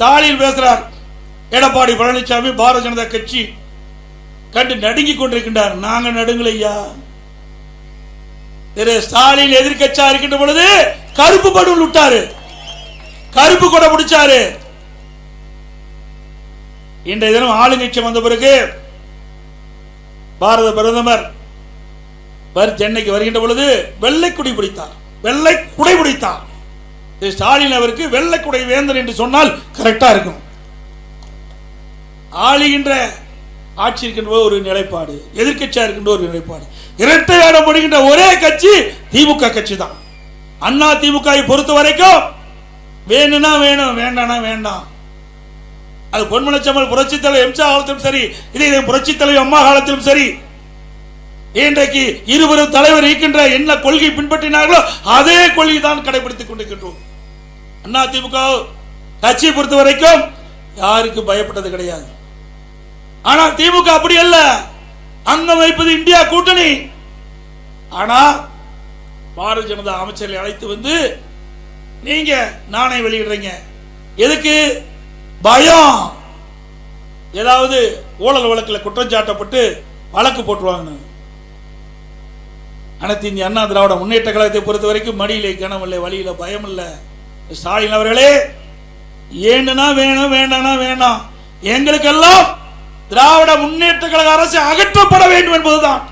ஸ்டாலின் பேசுறார். எடப்பாடி பழனிசாமி பாரதிய ஜனதா கட்சி கண்டு நடுங்கிக் கொண்டிருக்கின்றார். நாங்க நடுங்கலையா திரு ஸ்டாலின் எதிர்கட்சியா இருக்கின்ற பொழுது கருப்பு படுல் விட்டாரு. கருப்பு கொடை பிடிச்சாரு. இன்றைய தினம் ஆளுங்கட்சி வந்த பிறகு பாரத பிரதமர் வரு சென்னைக்கு வருகின்ற பொழுது வெள்ளை குடி பிடித்தார். வெள்ளை குடை பிடித்தார். ஸ்டாலின் அவருக்கு வெள்ளக்குடை வேந்தன் வேந்தர் என்று சொன்னால் கரெக்டாக இருக்கும். ஆளுகின்ற ஆட்சி இருக்கின்ற ஒரு நிலைப்பாடு எதிர்கட்சியாக இருக்கின்ற ஒரு நிலைப்பாடு. இரட்டை ஆடம் ஒரே கட்சி திமுக கட்சி தான். அண்ணா திமுகவை பொறுத்த வரைக்கும் வேணும்னா வேணும் வேண்டாம்னா வேண்டாம். அது பொன்மனச்சம்மல் புரட்சி தலைவர் எம்சா காலத்திலும் சரி இதே புரட்சி தலைவர் அம்மா காலத்திலும் சரி. இன்றைக்கு இருவரும் தலைவர் இருக்கின்ற என்ன கொள்கை பின்பற்றினார்களோ அதே கொள்கை தான் கடைபிடித்துக் கொண்டிருக்கின்றோம். அண்ணா திமுக கட்சியை பொறுத்த வரைக்கும் யாருக்கும் பயப்பட்டது கிடையாது. ஆனால் திமுக அப்படி அல்ல. அங்கம் வைப்பது இந்தியா கூட்டணி. ஆனா பாரதிய ஜனதா அமைச்சர்களை அழைத்து வந்து நீங்க நாணயம் வெளியிடுறீங்க. எதுக்கு? பயம். ஏதாவது ஊழல் வழக்கில் குற்றம் சாட்டப்பட்டு வழக்கு போட்டுருவாங்க அனைத்து இந்திய அண்ணா திராவிட முன்னேற்ற கழகத்தை பொறுத்த வரைக்கும் மடியிலே கனம் இல்லை வழியில பயம் இல்லை ஸ்டாலின் அவர்களே ஏண்டுனா வேணும் வேண்டாம்னா வேண்டாம். எங்களுக்கெல்லாம் திராவிட முன்னேற்ற கழக அரசு அகற்றப்பட வேண்டும் என்பதுதான்.